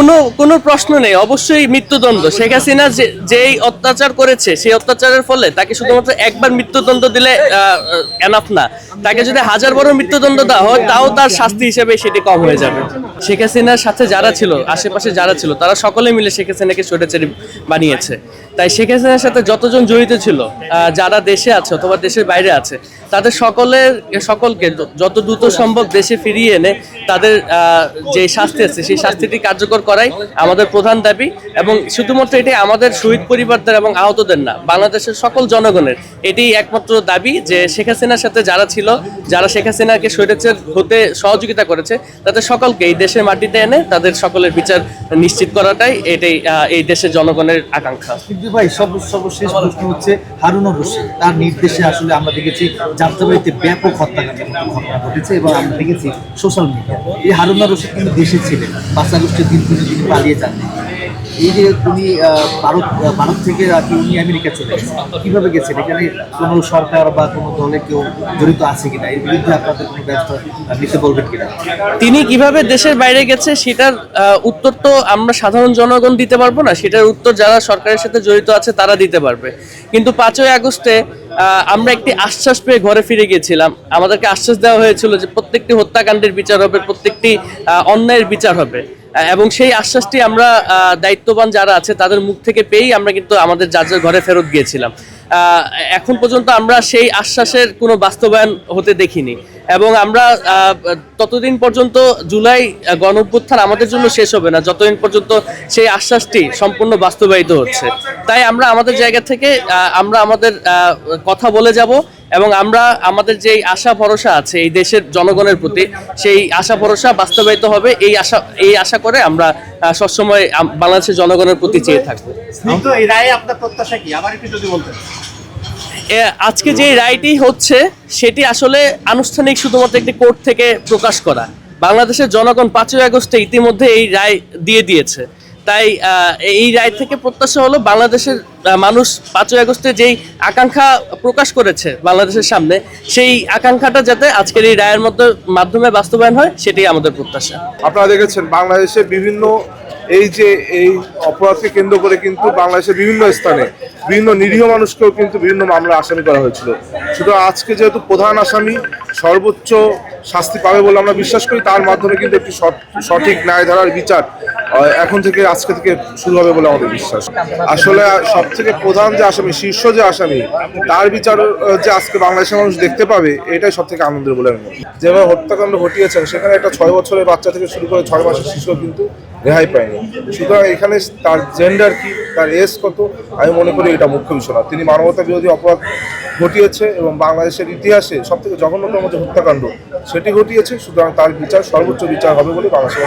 কোনো কোনো প্রশ্ন নেই। অবশ্যই মৃত্যুদণ্ড। শেখ হাসিনা যে- যেই অত্যাচার করেছে, সেই অত্যাচারের ফলে তাকে শুধুমাত্র একবার মৃত্যুদণ্ড দিলে এনাফ না। তাকে যদি হাজার বড় মৃত্যুদণ্ড দেওয়া হয়, তাও তার শাস্তি হিসেবে সেটি কম হয়ে যাবে। শেখ হাসিনার সাথে যারা ছিল, আশেপাশে যারা ছিল, তারা সকলে মিলে শেখ হাসিনাকে স্বৈরাচারী বানিয়েছে। তাই শেখ হাসিনার সাথে যতজন জড়িত ছিল যারা দেশে আছে অথবা দেশের বাইরে আছে, তাদের সকলের সকলকে যত দ্রুত সম্ভব দেশে ফিরিয়ে এনে তাদের যে শাস্তি আছে, সেই শাস্তিটি কার্যকর করাই আমাদের প্রধান দাবি এবং শুধুমাত্র এটি আমাদের শহীদ পরিবারদের এবং আহতদের না, বাংলাদেশের সকল জনগণের। এটি একমাত্র দাবি যে শেখ হাসিনার সাথে যারা ছিল, যারা শেখ হাসিনাকে স্বৈরাচার হতে সহযোগিতা করেছে, তাদের সকলকে এই দেশের মাটিতে এনে তাদের সকলের বিচার নিশ্চিত করাটাই এটাই এই দেশের জনগণের আকাঙ্ক্ষা। ভাই সব সর্বশেষ প্রশ্ন হচ্ছে হারুনুর রশিদ। তার নির্দেশে আসলে আমরা দেখেছি যাত্রাবাড়িতে ব্যাপক হত্যাকাণ্ডের ঘটনা ঘটেছে এবং আমরা দেখেছি সোশ্যাল মিডিয়া এই হারুনুর রশিদ কিন্তু দেশে ছিলেন। পাঁচ আগস্টের দিন তিনি পালিয়ে যান এই যে উনি ভারত ভারত থেকে উনি আমেরিকা চলে গেছেন, কীভাবে গেছেন? এখানে কোনো সরকার বা কোনো দলে কেউ জড়িত আছে কিনা? এর বিরুদ্ধে আপনাদের কোনো ব্যবস্থা নিতে বলবেন কিনা? তিনি কীভাবে দেশের বাইরে গেছে সেটার উত্তর তো আমরা সাধারণ জনগণ দিতে পারব না। সেটার উত্তর যারা সরকারের সাথে জড়িত আছে তারা দিতে পারবে। কিন্তু পাঁচই আগস্টে আমরা একটি আশ্বাস পেয়ে ঘরে ফিরে গিয়েছিলাম। আমাদেরকে আশ্বাস দেওয়া হয়েছিল যে প্রত্যেকটি হত্যাকাণ্ডের বিচার হবে, প্রত্যেকটি অন্যায়ের বিচার হবে। এবং সেই আশ্বাসটি আমরা দায়িত্ববান যারা আছে তাদের মুখ থেকে পেয়েই আমরা কিন্তু আমাদের যার ঘরে ফেরত গিয়েছিলাম। এখন পর্যন্ত আমরা সেই আশ্বাসের কোনো বাস্তবায়ন হতে দেখিনি এবং আমরা ততদিন পর্যন্ত জুলাই গণ আমাদের জন্য শেষ হবে না। যতদিন পর্যন্ত সেই আশ্বাসটি সম্পূর্ণ বাস্তবায়িত হচ্ছে। তাই আমরা আমাদের জায়গা থেকে আমরা আমাদের কথা বলে যাব। এবং আমরা আমাদের যে আশা ভরসা আছে এই দেশের জনগণের প্রতি সেই আশা ভরসা বাস্তবায়িত হবে এই আশা এই আশা করে আমরা সবসময় বাংলাদেশের জনগণের প্রতি চেয়ে থাকব। এই রায়ে আপনার প্রত্যাশা কি? আবার একটু যদি বলতেন। আজকে যে রায়টি হচ্ছে সেটি আসলে আনুষ্ঠানিক শুধুমাত্র একটি কোর্ট থেকে প্রকাশ করা। বাংলাদেশের জনগণ পাঁচই আগস্টে ইতিমধ্যে এই রায় দিয়ে দিয়েছে। তাই এই রায় থেকে প্রত্যাশা হলো বাংলাদেশের মানুষ পাঁচই আগস্টে যেই আকাঙ্ক্ষা প্রকাশ করেছে বাংলাদেশের সামনে, সেই আকাঙ্ক্ষাটা যাতে আজকের এই রায়ের মধ্যে মাধ্যমে বাস্তবায়ন হয়, সেটাই আমাদের প্রত্যাশা। আপনারা দেখেছেন বাংলাদেশে বিভিন্ন এই যে এই অপরাধকে কেন্দ্র করে কিন্তু বাংলাদেশের বিভিন্ন স্থানে বিভিন্ন নিরীহ মানুষকেও কিন্তু বিভিন্ন মামলা আসামি করা হয়েছিল। শুধু আজকে যেহেতু প্রধান আসামি সর্বোচ্চ শাস্তি পাবে বলে আমরা বিশ্বাস করি, তার মাধ্যমে কিন্তু একটি সঠিক ন্যায় ধারার বিচার এখন থেকে আজকে থেকে শুরু হবে বলে আমাদের বিশ্বাস। আসলে সব থেকে প্রধান যে আসামি, শীর্ষ যে আসামি, তার বিচার যে আজকে বাংলাদেশের মানুষ দেখতে পাবে, এটাই সব থেকে আনন্দের বলে আমি যেভাবে হত্যাকাণ্ড ঘটিয়েছেন, সেখানে একটা ছয় বছরের বাচ্চা থেকে শুরু করে ছয় মাসের শিশু কিন্তু রেহাই পায়নি। সুতরাং এখানে তার জেন্ডার কি, তার এজ কত, আমি মনে করি এটা মুখ্য বিষয় না। তিনি মানবতা বিরোধী অপরাধ ঘটিয়েছে এবং বাংলাদেশের ইতিহাসে সব থেকে জঘন্যতম যে হত্যাকাণ্ড, সেটি ঘটিয়েছে। সুতরাং তার বিচার সর্বোচ্চ বিচার হবে বলে বাংলাদেশের